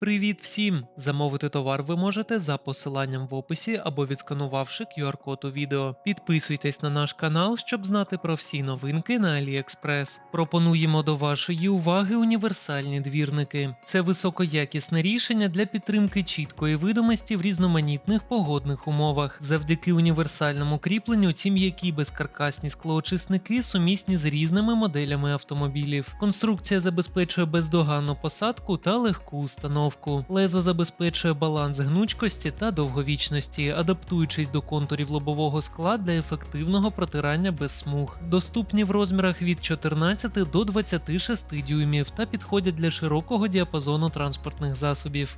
Привіт всім! Замовити товар ви можете за посиланням в описі або відсканувавши QR-код у відео. Підписуйтесь на наш канал, щоб знати про всі новинки на AliExpress. Пропонуємо до вашої уваги універсальні двірники. Це високоякісне рішення для підтримки чіткої видимості в різноманітних погодних умовах. Завдяки універсальному кріпленню ці м'які безкаркасні склоочисники сумісні з різними моделями автомобілів. Конструкція забезпечує бездоганну посадку та легку установку. Лезо забезпечує баланс гнучкості та довговічності, адаптуючись до контурів лобового скла для ефективного протирання без смуг. Доступні в розмірах від 14 до 26 дюймів та підходять для широкого діапазону транспортних засобів.